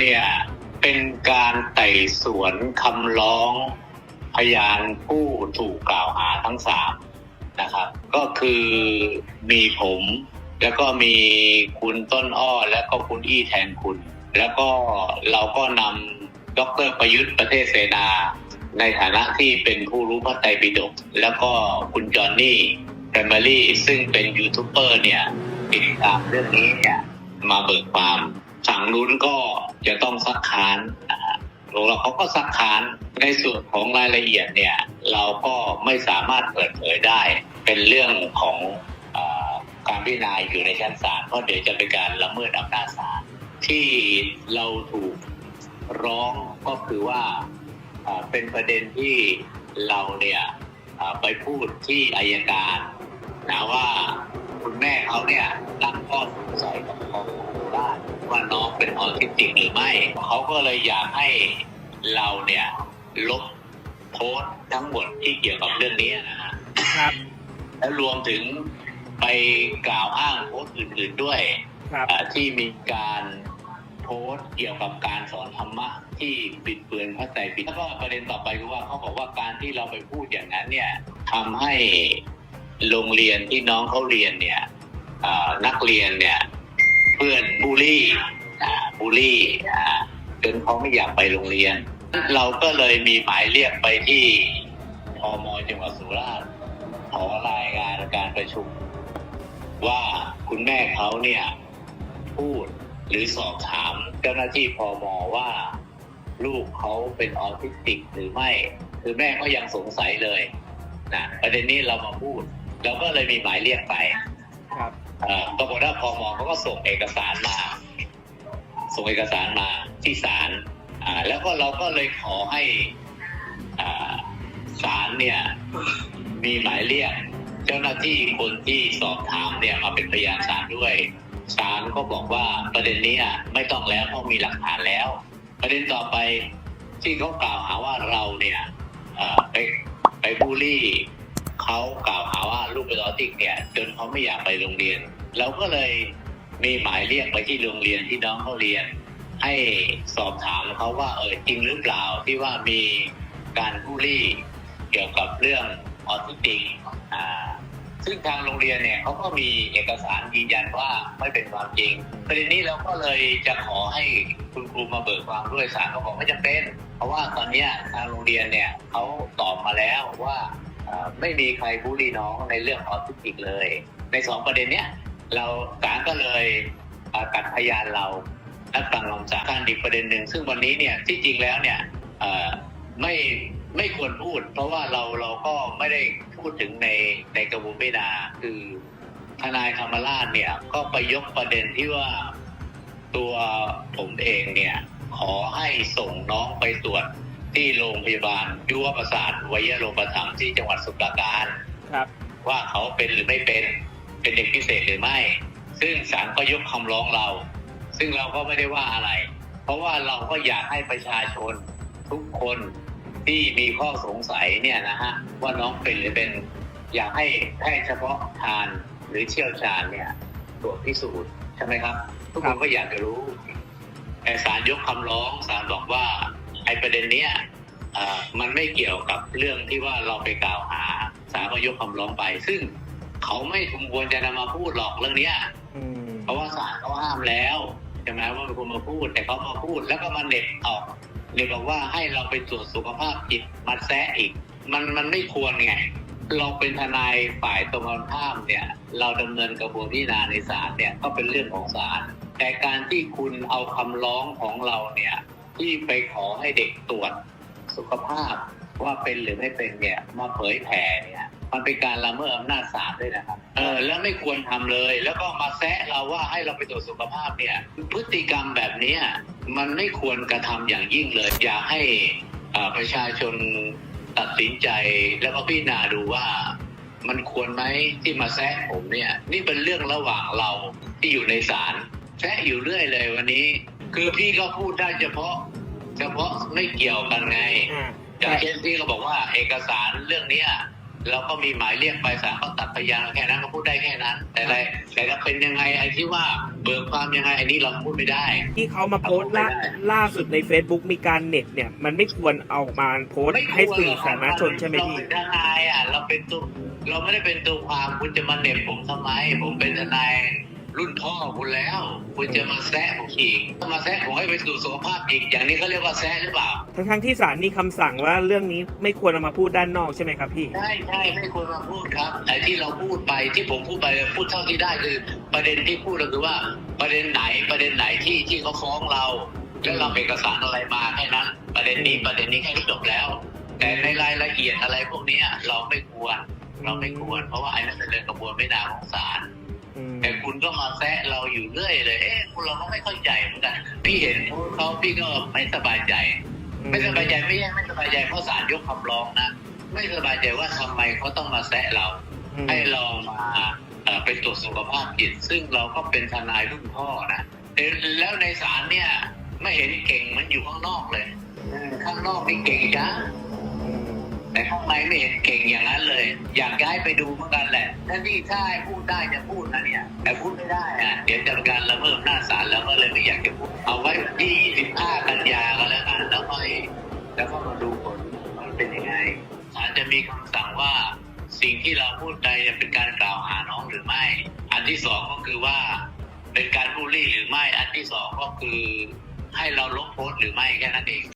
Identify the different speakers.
Speaker 1: เนี่ยเป็นการไต่สวนคำร้องพยานผู้ถูกกล่าวหาทั้งสามนะครับ ก็คือมีผมแล้วก็มีคุณต้นอ้อแล้วก็คุณอี้แทนคุณ แล้วก็เราก็นำดรประยุทธ์ประเทศเสนา ในฐานะที่เป็นผู้รู้พระไตรปิฎกแล้วก็คุณจอห์นนี่แฟมิลี่ซึ่งเป็นยูทูบเบอร์เนี่ยติดตามเรื่องนี้เนี่ยมาเบิกความฝั่งนู้นก็ จะต้องซักค้านนะฮะแล้วเขาก็ซักค้านในส่วนของรายละเอียดเนี่ยเราก็ไม่สามารถเปิดเผยได้ เป็นเรื่องของอการพิจารณาอยู่ในชั้นศาลเพราะเดี๋ยวจะเป็นการละเมิดอำนาจศาลที่เราถูกร้องก็คือว่าเป็นประเด็นที่เราเนี่ยไปพูดที่อายการนะว่าคุณแม่เขาเนี่ยตั้งข้อส น้องเป็นออทิสติกหรือไม่ เขาก็เลยอยากให้เราเนี่ยลบโพสต์ทั้งหมดที่เกี่ยวกับเรื่องนี้นะฮะ
Speaker 2: ครับ
Speaker 1: และรวมถึงไปกล่าวอ้างโพสต์อื่นๆด้วย
Speaker 2: ครับ
Speaker 1: อ่าที่มีการโพสต์เกี่ยวกับการสอนธรรมะที่บิดเบือนพระไตรปิฎกแล้วก็ประเด็นต่อไปคือว่าเขาบอกว่าการที่เราไปพูดอย่างนั้นเนี่ยทำให้โรงเรียนที่น้องเขาเรียนเนี่ยอ่านักเรียนเนี่ย เพื่อนบูลลี่อ่า บูลลี่อ่าจนเขาไม่อยากไปโรงเรียน เราก็เลยมีหมายเรียกไปที่พมจังหวัดสุราษฎร์ขอรายงานการประชุม ว่าคุณแม่เขาเนี่ย พูดหรือสอบถามเจ้าหน้าที่พอมว่า ลูกเขาเป็นออทิสติกหรือไม่ คือแม่ก็ยังสงสัยเลยนะประเด็นนี้เรามาพูดเราก็เลยมีหมายเรียกไป
Speaker 2: ครับ
Speaker 1: เอ่อปรากฏว่าพอมเขาก็ส่งเอกสารมา ส่งเอกสารมาที่ศาลแล้วก็เราก็เลยขอให้ศาลเนี่ยมีหมายเรียก เจ้าหน้าที่คนที่สอบถามเนี่ยมาเป็นพยานศาลด้วยศาลก็บอกว่าประเด็นนี้ไม่ต้องแล้วเพราะมีหลักฐานแล้ว ประเด็นต่อไปที่เขากล่าวหาว่าเราเนี่ยไปไปบูลลี่เขากล่าวหาว่าลูกเป็นออทิสติกเนี่ยจนเขาไม่อยากไปโรงเรียนเราก็เลย มีหมายเรียกไปที่โรงเรียนที่น้องเขาเรียน ให้สอบถามเขาว่าเออจริงหรือเปล่าที่ว่ามีการบูลลี่เกี่ยวกับเรื่องออทิสติกซึ่งทางโรงเรียนเนี่ยเขาก็มีเอกสารยืนยันว่าไม่เป็นความจริง ประเด็นนี้เราก็เลยจะขอให้คุณครูมาเบิกความด้วยศาลเขาบอกไม่จำเป็น เพราะว่าตอนนี้ทางโรงเรียนเนี่ยเขาตอบมาแล้วว่าไม่มีใครบูลลี่น้องในเรื่องออทิสติกเลย ในสองประเด็นเนี้ย เราศาลก็เลยเอ่อตัดพยานเราและฟังคำสั่งการอีกประเด็นหนึ่งซึ่งวันนี้เนี่ยที่จริงแล้วเนี่ยเอ่อไม่ไม่ควรพูด เพราะว่าเราเราก็ไม่ได้พูดถึงในในกระบวนพิจารณาคือทนายธรรมราชเนี่ยก็ไปยกประเด็นที่ว่าตัวผมเองเนี่ยขอให้ส่งน้องไปตรวจที่โรงพยาบาลยุวประสาทวิยโรปถัมภ์ที่จังหวัดสมุทรปราการ
Speaker 2: ครับ
Speaker 1: ว่าเขาเป็นหรือไม่เป็น เป็นเด็กพิเศษหรือไม่ ซึ่งศาลก็ยกคำร้องเรา ซึ่งเราก็ไม่ได้ว่าอะไร เพราะว่าเราก็อยากให้ประชาชนทุกคนที่มีข้อสงสัยเนี่ยนะฮะว่าน้องเป็นหรือเป็นอยากให้แพทย์เฉพาะทานหรือเชี่ยวชาญเนี่ยตรวจพิสูจน์ใช่ไหมครับ ทุกคนก็อยากจะรู้แต่ศาลยกคำร้องศาลบอกว่าไอ้ประเด็นเนี้ยมันไม่เกี่ยวกับเรื่องที่ว่าเราไปกล่าวหาศาลก็ยกคำร้องไป ซึ่ง เขาไม่สมควรจะนำมาพูดหรอกเรื่องเนี้ย
Speaker 2: อืม
Speaker 1: เพราะว่าศาลเขาห้ามแล้วใช่ไหมว่าเป็นคนมาพูด แต่เขามาพูดแล้วก็มาเน็บออกเน็บบอกว่าให้เราไปตรวจสุขภาพจิตมาแซะอีก มันมันไม่ควรไง เราเป็นทนายฝ่ายตรงกันข้ามเนี่ย เราดำเนินกระบวนพิจารณาในศาลเนี่ยก็เป็นเรื่องของศาลแต่การที่คุณเอาคำร้องของเราเนี่ย ที่ไปขอให้เด็กตรวจสุขภาพว่าเป็นหรือไม่เป็นเนี่ยมาเผยแผ่เนี่ย มันเป็นการละเมิดอำนาจศาลด้วยนะครับ เออ แล้วไม่ควรทำเลย แล้วก็มาแซะเราว่าให้เราไปตรวจสุขภาพเนี่ย พฤติกรรมแบบเนี้ยมันไม่ควรกระทำอย่างยิ่งเลย อยากให้อ่าประชาชนตัดสินใจแล้วก็พิจารณาดูว่ามันควรไหมที่มาแซะผมเนี่ย นี่เป็นเรื่องระหว่างเราที่อยู่ในศาลแซะอยู่เรื่อยเลยวันนี้ คือพี่ก็พูดได้เฉพาะ เฉพาะไม่เกี่ยวกันไง
Speaker 2: อ่า
Speaker 1: อย่างเช่นที่เขาบอกว่าเอกสารเรื่องเนี้ย เราก็มีหมายเรียกไปศาลก็ตัดพยานแค่นั้นก็พูดได้แค่นั้น แต่อะไรแต่ถ้าเป็นยังไงไอ้ที่ว่าเบิกความยังไงอันนี้เราพูดไม่ได้
Speaker 2: ที่เขามาโพสต์ล่า
Speaker 1: ไม่ได้
Speaker 2: ล่าสุดใน Facebook มีการเน็ตเนี่ย มันไม่ควรเอามาโพสต์ให้สื่อสาธารณชนใช่ไหม
Speaker 1: เรา
Speaker 2: พี่
Speaker 1: เป็นทนายอะเราเป็นตัวเราไม่ได้เป็นตัวความคุณจะมาเหน็บผมทำไมผมเป็นทนาย รุ่นพ่อคุณแล้ว คุณจะมาแซะผมอีกถ้ามาแซะผมให้ไปสู่สุขภาพอีกอย่างนี้เขาเรียกว่าแซะหรือเปล่า
Speaker 2: ทั้งทั้งๆที่ศาลมีคำสั่งว่าเรื่องนี้ไม่ควรเอามาพูดด้านนอกใช่ไหมครับพี่
Speaker 1: ใช่ใช่ไม่ควรมาพูดครับไอ้ที่เราพูดไปที่ผมพูดไปพูดเท่าที่ได้คือ ประเด็นที่พูดก็คือว่าประเด็นไหนประเด็นไหนที่ที่เขาฟ้องเราแล้วเราเอกสารอะไรมาแค่นั้น ประเด็นนี้ประเด็นนี้แค่นี้จบแล้ว แต่ในรายละเอียดอะไรพวกเนี้ยเราไม่ควรเราไม่ควรเพราะว่าไอ้นั่นเป็นเรื่องกระบวนไม่นาของศาล
Speaker 2: อืม
Speaker 1: แต่คุณก็มาแซะเราอยู่เรื่อยเลยเอ๊ะคุณเราก็ไม่เข้าใจเหมือนกันพี่เห็นเขาพี่ก็ไม่สบายใจ ไม่สบายใจไม่ใช่ไม่สบายใจเพราะศาลยกคำร้องนะไม่สบายใจว่าทำไมเขาต้องมาแซะเรา
Speaker 2: อืม
Speaker 1: ให้เรามาเอ่อไปตรวจสุขภาพจิต ซึ่งเราก็เป็นทนายรุ่นพ่อนะแต่แล้วในศาลเนี่ยไม่เห็นเก่งเหมันอยู่ข้างนอกเลยอืมข้างนอกนี่เก่งจ้า
Speaker 2: อืม
Speaker 1: แต่ข้างในไม่เห็นเก่งอย่างนั้นเลย อยากย้ายไปดูเหมือนกันแหละถ้าที่ถ้าให้พูดได้จะพูดนะเนี่ย แต่พูดไม่ได้อะเดี๋ยวจะการละเมิดหน้าศาลแล้วก็เลยไม่อยากจะพูดเอาไว้ที่ 25 กันยาก็แล้วกันแล้วค่อยแล้วก็มาดูผลมันเป็นยังไงศาลจะมีคำสั่งว่าสิ่งที่เราพูดไปเนี่ยเป็นการกล่าวหาน้องหรือไม่ อันที่สองก็คือว่าเป็นการบูลลี่หรือไม่ อันที่สองก็คือให้เราลบโพสต์หรือไม่แค่นั้นเอง